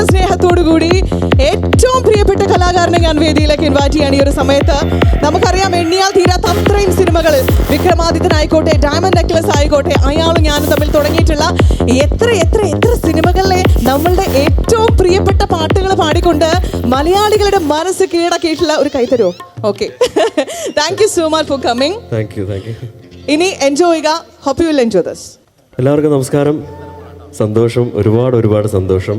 സ്നേഹത്തോടുകൂടി ഏറ്റവും പ്രിയപ്പെട്ട കലാകാരനെ ഞാൻ വേദിയിലേക്ക് ഇൻവൈറ്റ് ചെയ്യാണ് ഈ ഒരു സമയത്ത് നമുക്കറിയാം എണ്ണിയാൽ തീരാത്ത അത്രയും സിനിമകൾ വിക്രമാദിത്യനായിക്കോട്ടെ ഡയമണ്ട് നെക്ലസ് ആയിക്കോട്ടെ അയാളും ഞാനും തമ്മിൽ തുടങ്ങിയിട്ടുള്ള എത്ര എത്ര എത്ര സിനിമകളിലെ നമ്മളുടെ ഏറ്റവും പ്രിയപ്പെട്ട പാട്ടുകൾ പാടിക്കൊണ്ട് മലയാളികളുടെ മനസ്സ് കീഴടക്കിയിട്ടുള്ള ഒരു കൈത്തരോ okay thank you so much for coming ഇനി എൻജോയ് ചെയ്യുക. Hope you will enjoy this എല്ലാവർക്കും നമസ്കാരം. സന്തോഷം ഒരുപാട് ഒരുപാട് സന്തോഷം.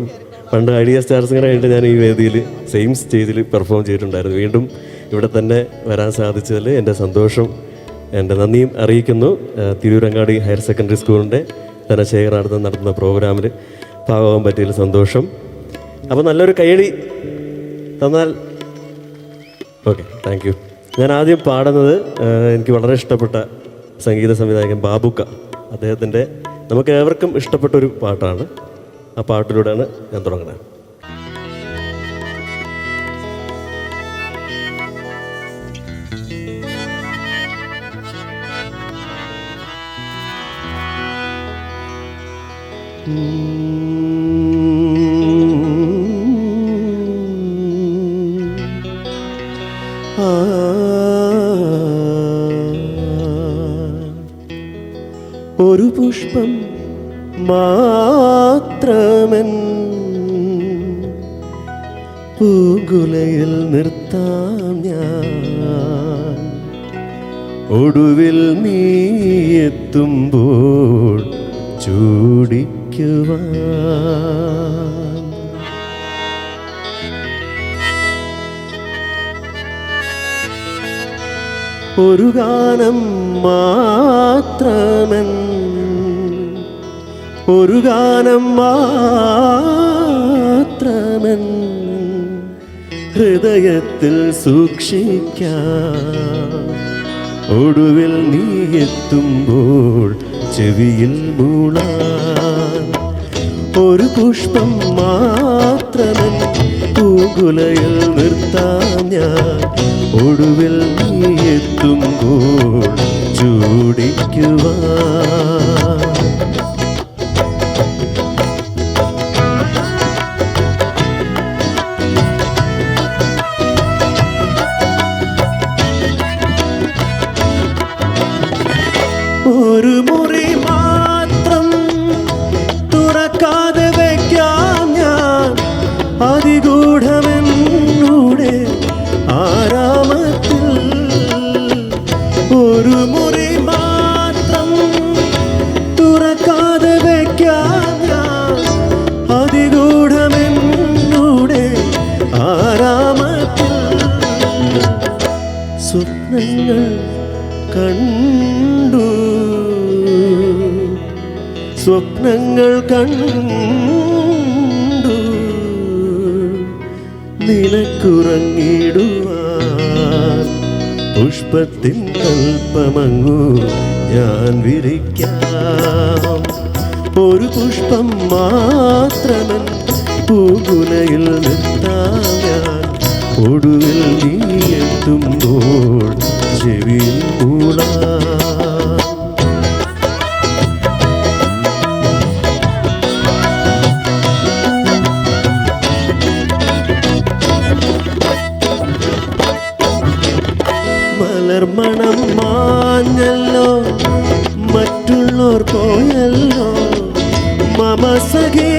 പണ്ട് ഐഡിയ സ്റ്റാർസിങ്ങനെ കഴിഞ്ഞിട്ട് ഞാൻ ഈ വേദിയിൽ സെയിം സ്റ്റേജിൽ പെർഫോം ചെയ്തിട്ടുണ്ടായിരുന്നു. വീണ്ടും ഇവിടെ തന്നെ വരാൻ സാധിച്ചതിൽ എന്റെ സന്തോഷം എന്റെ നന്ദിയും അറിയിക്കുന്നു. തിരൂരങ്ങാടി ഹയർ സെക്കൻഡറി സ്കൂളിന്റെ ധനശേഖരാർത്ഥം നടത്തുന്ന പ്രോഗ്രാമിൽ ഭാഗമാകാൻ പറ്റിയതിൽ സന്തോഷം. അപ്പോൾ നല്ലൊരു കൈയടി തന്നാൽ. ഓക്കെ താങ്ക് യു ഞാൻ ആദ്യം പാടുന്നത് എനിക്ക് വളരെ ഇഷ്ടപ്പെട്ട സംഗീത സംവിധായകൻ ബാബുക്ക. അദ്ദേഹത്തിന്റെ നമുക്ക് ഏവർക്കും ഇഷ്ടപ്പെട്ട ഒരു പാട്ടാണ്. ആ പാട്ടിലൂടെയാണ് ഞാൻ തുടങ്ങുന്നത്. ഒരു പുഷ്പം മാത്രമൻ പൂകുലയിൽ നിർത്താം ഞാൻ. ഒടുവിൽ നീ എത്തുമ്പോൾ ചൂടിക്കുവാൻ. ഒരു ഗാനം മാത്രമൻ ഒരു ഗാനം മാത്രമൻ ഹൃദയത്തിൽ സൂക്ഷിക്കാം. ഒടുവിൽ നീ എത്തുമ്പോൾ ചെവിയിൽ മൂളാൻ. ഒരു പുഷ്പം മാത്രമൻ പൂകുലയിൽ നിർത്താൻ ഞാൻ. ഒടുവിൽ നീ എത്തുമ്പോൾ ചൂടിക്കുവാൻ. തുറക്കാതെ വയ്ക്കാം ഞാൻ. അതിഗൂഢമെന്നൂടെ ആരാമത്തിൽ ഒരു മുറി സ്വപ്നങ്ങൾ കണ്ടു. നിനക്കുറങ്ങിടുവാൻ പുഷ്പത്തിൻ ഞാൻ വിരിക്കാം. ഒരു പുഷ്പം മാത്രമൻ പൂകുലയിൽ നിർത്താം ഞാൻ. ഒടുവിൽ മലർമണം മാഞ്ഞല്ലോ മറ്റുള്ളോർ പോയല്ലോ. മമ സഖേ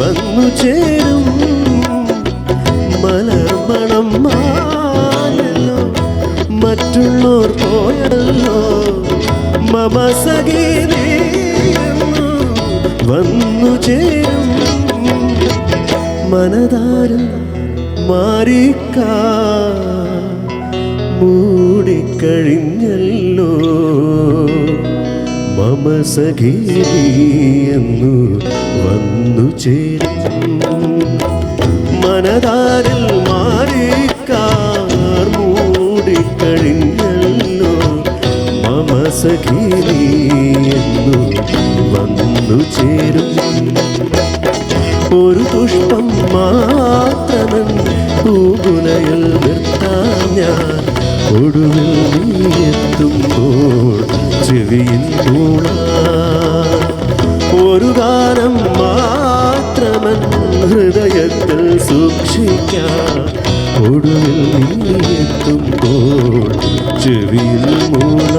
വന്നു ചേരും. മലർമണം മാഞ്ഞല്ലോ മറ്റുള്ളോർ പോയല്ലോ. മമ സഖേ വന്നു ചേരും. മനതാരിൽ മാറിക്ക. മൂടിക്കഴിഞ്ഞല്ലോ മമ സഖീയെന്നു വന്നു ചേരും. മനതാരിൽ മാറിക്കാർ മൂടിക്കഴിഞ്ഞല്ലോ. മമ സഖീയെന്നു ഒടുവിൽ നീയെത്തുമ്പോൾ ചെവിയിൽ കൂണ ഒരു ഗാനം മാത്രമൻ ഹൃദയത്തിൽ സൂക്ഷിക്കാം. ഒടുവിൽ നീയെത്തുമ്പോൾ ചെവിയിൽ മൂള.